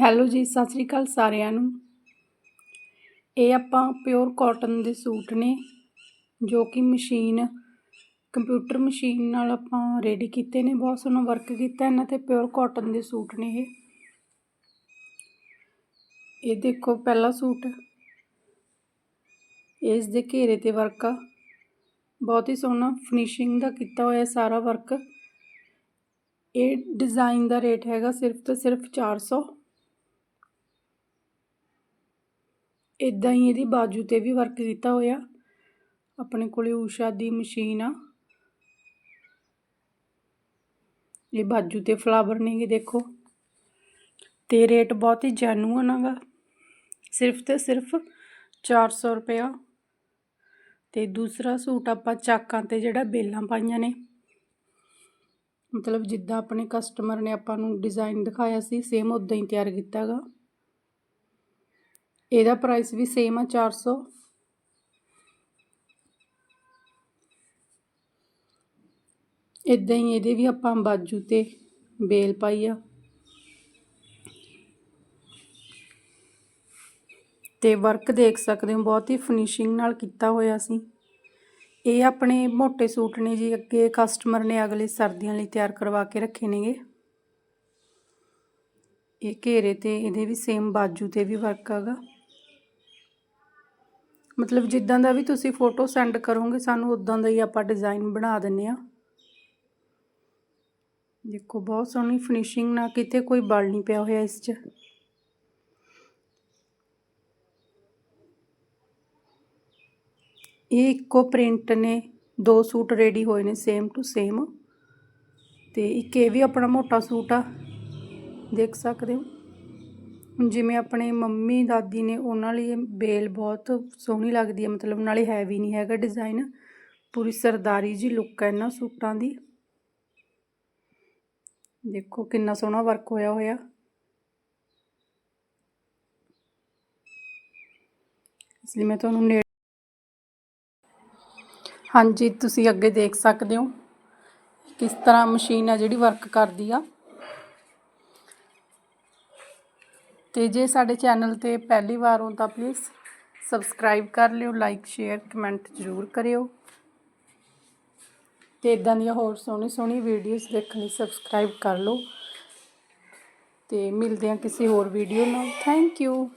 Hello ਜੀ, ਸਤਿ ਸ੍ਰੀ ਅਕਾਲ ਸਾਰਿਆਂ ਨੂੰ। ਇਹ ਆਪਾਂ ਪਿਓਰ ਕਾਟਨ ਦੇ ਸੂਟ ਨੇ, ਜੋ ਕਿ ਮਸ਼ੀਨ ਕੰਪਿਊਟਰ ਮਸ਼ੀਨ ਨਾਲ ਆਪਾਂ ਰੈਡੀ ਕੀਤੇ ਨੇ, ਬਹੁਤ ਸੋਹਣਾ ਵਰਕ ਕੀਤਾ ਇਹਨਾਂ ਤੇ ਪਿਓਰ ਕਾਟਨ ਦੇ ਸੂਟ ਨੇ ਇਹ। ਇਹ ਦੇਖੋ ਪਹਿਲਾ ਸੂਟ। ਇਸ ਦੇ ਘੇਰੇ ਤੇ ਵਰਕ ਆ। ਬਹੁਤ ਹੀ ਸੋਹਣਾ ਫਿਨਿਸ਼ਿੰਗ ਦਾ ਕੀਤਾ ਹੋਇਆ ਸਾਰਾ ਵਰਕ ਇਹ ਡਿਜ਼ਾਈਨ ਦਾ ਰੇਟ ਹੈਗਾ ਸਿਰਫ ਤੇ ਸਿਰਫ 400 ਇੱਦਾਂ ਹੀ ਇਹਦੀ ਬਾਜੂ ਤੇ ਵੀ ਵਰਕ ਕੀਤਾ ਹੋਇਆ। ਆਪਣੇ ਕੋਲੇ ਊਸ਼ਾ ਦੀ ਮਸ਼ੀਨ ਆ। ਇਹ ਬਾਜੂ ਤੇ ਫਲਾਵਰ ਨੇਗੇ ਦੇਖੋ। ਤੇ ਰੇਟ ਬਹੁਤ ਹੀ ਜੈਨੂਅਨ ਹੈਗਾ ਸਿਰਫ ਤੇ ਸਿਰਫ 400 ਰੁਪਇਆ। ਤੇ ਦੂਸਰਾ ਸੂਟ ਆਪਾਂ ਚਾਕਾਂ ਤੇ ਜਿਹੜਾ ਬੇਲਾਂ ਪਾਈਆਂ ਨੇ। ਮਤਲਬ ਜਿੱਦਾਂ ਆਪਣੇ ਕਸਟਮਰ ਨੇ ਆਪਾਂ ਨੂੰ ਡਿਜ਼ਾਈਨ ਦਿਖਾਇਆ ਸੀ ਸੇਮ ਉਦਾਂ ਹੀ ਤਿਆਰ ਕੀਤਾ ਹੈਗਾ ਇਹਦਾ ਪ੍ਰਾਈਸ ਵੀ ਸੇਮ ਆ 400 ਇਦਾਂ ਹੀ ਇਹਦੇ ਵੀ ਆਪਾਂ ਬਾਜੂ ਤੇ ਬੇਲ ਪਾਈ ਆ। ਤੇ ਵਰਕ ਦੇਖ ਸਕਦੇ ਹੋ, ਬਹੁਤ ਹੀ ਫਿਨਿਸ਼ਿੰਗ ਨਾਲ ਕੀਤਾ ਹੋਇਆ ਸੀ। ਇਹ ਆਪਣੇ ਮੋٹے ਸੂਟ ਨੇ ਜੀ, ਅੱਗੇ ਕਸਟਮਰ ਨੇ ਅਗਲੇ ਸਰਦੀਆਂ ਲਈ ਤਿਆਰ ਕਰਵਾ ਕੇ ਰੱਖੇ ਨੇਗੇ। ਇਹ ਘੇਰੇ ਤੇ ਇਹਦੇ ਵੀ ਸੇਮ ਬਾਜੂ ਤੇ ਵੀ ਵਰਕ ਹੈਗਾ। ਮਤਲਬ ਜਿੱਦਾਂ ਦਾ ਵੀ ਤੁਸੀਂ ਫੋਟੋ ਸੈਂਡ ਕਰੋਗੇ, ਸਾਨੂੰ ਉਦਾਂ ਦਾ ਹੀ ਆਪਾਂ ਡਿਜ਼ਾਈਨ ਬਣਾ ਦਿੰਨੇ ਆ। ਦੇਖੋ, ਬਹੁਤ ਸੋਹਣੀ ਫਿਨਿਸ਼ਿੰਗ ਨਾਲ ਕਿਤੇ ਕੋਈ ਬਲ ਨਹੀਂ ਪਿਆ ਹੋਇਆ ਇਸ 'ਚ। ਇਹ ਇੱਕੋ ਪ੍ਰਿੰਟ ਨੇ, ਦੋ ਸੂਟ ਰੈਡੀ ਹੋਏ ਨੇ ਸੇਮ ਟੂ ਸੇਮ ਤੇ ਇੱਕ ਇਹ ਵੀ ਆਪਣਾ ਮੋਟਾ ਸੂਟ ਆ। ਦੇਖ ਸਕਦੇ ਹੋ। ਜਿਵੇਂ ਆਪਣੇ ਮੰਮੀ, ਦਾਦੀ ਨੇ ਉਹਨਾਂ ਲਈ ਇਹ ਬੇਲ ਬਹੁਤ ਸੋਹਣੀ ਲੱਗਦੀ ਹੈ, ਮਤਲਬ ਨਾਲੇ ਹੈਵੀ ਨਹੀਂ ਹੈਗਾ ਡਿਜ਼ਾਈਨ ਪੂਰੀ ਸਰਦਾਰੀ ਜੀ ਲੁੱਕ ਹੈ ਇਹਨਾਂ ਸੂਟਾਂ ਦੀ। ਦੇਖੋ ਕਿੰਨਾ ਸੋਹਣਾ ਵਰਕ ਹੋਇਆ ਹੋਇਆ। ਇਸ ਲਈ ਮੈਂ ਤੁਹਾਨੂੰ ਨੇ ਹਾਂਜੀ, ਤੁਸੀਂ ਅੱਗੇ ਦੇਖ ਸਕਦੇ ਹੋ ਕਿਸ ਤਰ੍ਹਾਂ ਮਸ਼ੀਨ ਆ ਜਿਹੜੀ ਵਰਕ ਕਰਦੀ ਆ। ਤੇ ਜੇ ਸਾਡੇ ਚੈਨਲ ਤੇ ਪਹਿਲੀ ਵਾਰ ਹੋ ਤਾਂ ਪਲੀਜ਼ ਸਬਸਕ੍ਰਾਈਬ ਕਰ ਲਿਓ ਲਾਈਕ ਸ਼ੇਅਰ ਕਮੈਂਟ ਜ਼ਰੂਰ ਕਰਿਓ। ਤੇ ਇਦਾਂ ਦੀਆਂ ਹੋਰ ਸੋਹਣੀ ਸੋਹਣੀ ਵੀਡੀਓਜ਼ ਦੇਖਣ ਲਈ ਸਬਸਕ੍ਰਾਈਬ ਕਰ ਲਓ। ਤੇ ਮਿਲਦੇ ਹਾਂ ਕਿਸੇ ਹੋਰ ਵੀਡੀਓ ਨਾਲ। Thank you